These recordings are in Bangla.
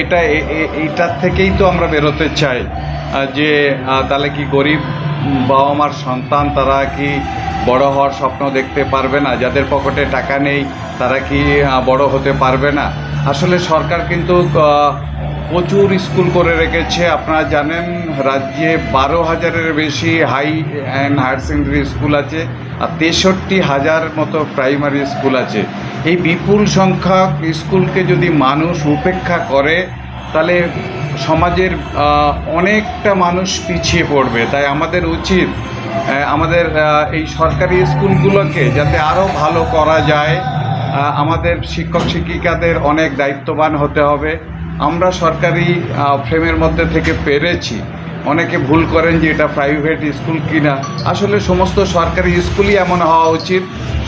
এটা এইটার থেকেই তো আমরা বেরোতে চাই। যে তাহলে কি গরিব বাবা মার সন্তান তারা কি বড় হওয়ার স্বপ্ন দেখতে পারবে না? যাদের পকেটে টাকা নেই, তারা কি বড় হতে পারবে না? আসলে সরকার কিন্তু প্রচুর স্কুল করে রেখেছে। আপনারা জানেন, রাজ্যে বারো হাজারের বেশি high and higher secondary school আছে আর তেষট্টি হাজার মতো প্রাইমারি স্কুল আছে। এই বিপুল সংখ্যক স্কুলকে যদি মানুষ উপেক্ষা করে, তাহলে সমাজের অনেকটা মানুষ পিছিয়ে পড়বে। তাই আমাদের উচিত আমাদের এই সরকারি স্কুলগুলোকে যাতে আরও ভালো করা যায়। আমাদের শিক্ষক শিক্ষিকাদের অনেক দায়িত্ববান হতে হবে। আমরা সরকারি ফ্রেমের মধ্যে থেকে পেরেছি। অনেকে ভুল করেন যে এটা প্রাইভেট স্কুল কিনা। আসলে সমস্ত সরকারি স্কুলই এমন হওয়া উচিত।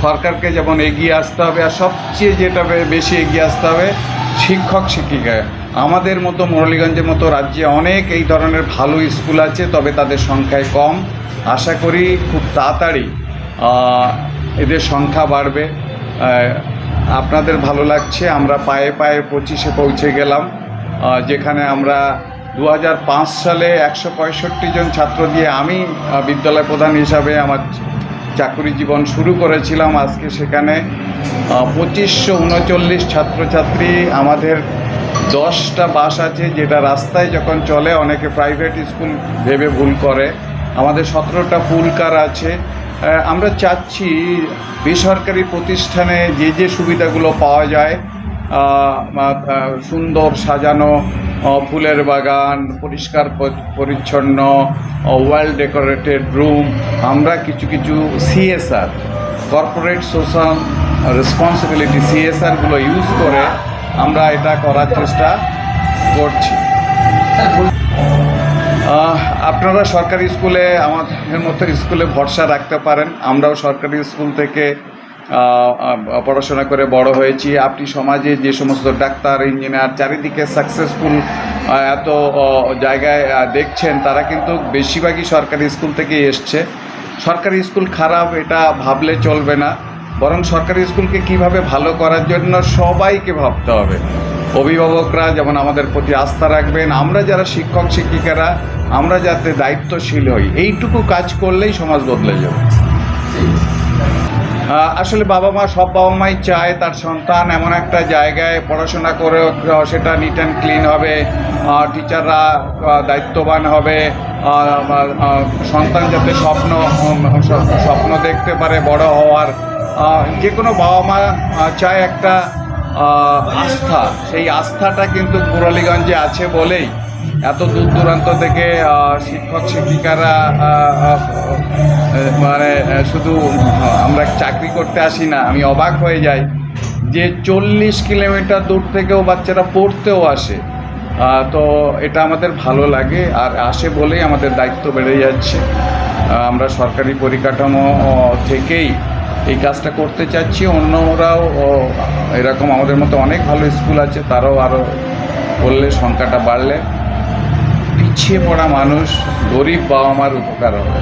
সরকারকে যেমন এগিয়ে আসতে হবে, আর সবচেয়ে যেটা বেশি এগিয়ে আসতে হবে, শিক্ষক শিক্ষিকা আমাদের মতো মুরলীগঞ্জের মতো রাজ্যে অনেক এই ধরনের ভালো স্কুল আছে, তবে তাদের সংখ্যায় কম। আশা করি খুব তাড়াতাড়ি এদের সংখ্যা বাড়বে। আপনাদের ভালো লাগছে, আমরা পায়ে পায়ে পঁচিশে পৌঁছে গেলাম। যেখানে আমরা দু হাজার পাঁচ সালে একশো পঁয়ষট্টি জন ছাত্র দিয়ে আমি বিদ্যালয় প্রধান হিসাবে আমার চাকরি জীবন শুরু করেছিলাম আজকে সেখানে। পঁচিশশো উনচল্লিশ ছাত্রছাত্রী, আমাদের দশটা বাস আছে যেটা রাস্তায় যখন চলে অনেকে প্রাইভেট স্কুল ভেবে ভুল করে। আমাদের সতেরোটা পুল কার আছে। আমরা চাচ্ছি বেসরকারি প্রতিষ্ঠানে যে যে সুবিধাগুলো পাওয়া যায় সুন্দর সাজানো ফুলের বাগান, পরিষ্কার পরিচ্ছন্ন ওয়েল ডেকোরেটেড রুম আমরা কিছু কিছু সিএসআর কর্পোরেট সোশ্যাল রেসপন্সিবিলিটি সিএসআরগুলো ইউজ করে আমরা এটা করার চেষ্টা করছি। আপনারা সরকারি স্কুলে, আমাদের মতো স্কুলে ভরসা রাখতে পারেন। আমরাও সরকারি স্কুল থেকে পড়াশোনা করে বড় হয়েছি। আপনি সমাজে যে সমস্ত ডাক্তার, ইঞ্জিনিয়ার চারিদিকে সাকসেসফুল এত জায়গায় দেখছেন, তারা কিন্তু বেশিরভাগই সরকারি স্কুল থেকেই এসছে। সরকারি স্কুল খারাপ, এটা ভাবলে চলবে না। বরং সরকারি স্কুলকে কীভাবে ভালো করার জন্য সবাইকে ভাবতে হবে। অভিভাবকরা যেমন আমাদের প্রতি আস্থা রাখবেন, আমরা যারা শিক্ষক, শিক্ষিকারা, আমরা যাতে দায়িত্বশীল হই, এইটুকু কাজ করলেই সমাজ বদলে যাবে। আসলে বাবা মা, সব বাবা মাই চায় তার সন্তান এমন একটা জায়গায় পড়াশোনা করে সেটা নিট অ্যান্ড ক্লিন হবে টিচাররা দায়িত্ববান হবে সন্তান যাতে স্বপ্ন স্বপ্ন দেখতে পারে বড় হওয়ার যে কোনো বাবা মা চায় একটা আস্থা, সেই আস্থাটা কিন্তু মুরালীগঞ্জে আছে বলেই এত দূর দূরান্ত থেকে শিক্ষক শিক্ষিকারা মানে শুধু, আমরা চাকরি করতে আসি না, আমি অবাক হয়ে যাই যে চল্লিশ কিলোমিটার দূর থেকেও বাচ্চারা পড়তেও আসে। তো এটা আমাদের ভালো লাগে, আর আসে বলেই আমাদের দায়িত্ব বেড়ে যাচ্ছে। আমরা সরকারি পরিকাঠামো থেকেই এই কাজটা করতে চাচ্ছি। অন্যরাও এরকম আমাদের মতো অনেক ভালো স্কুল আছে, তারাও আরও করলে সংখ্যাটা বাড়লে। পিছিয়ে পড়া মানুষ গরিব বাবা মার উপকার হবে।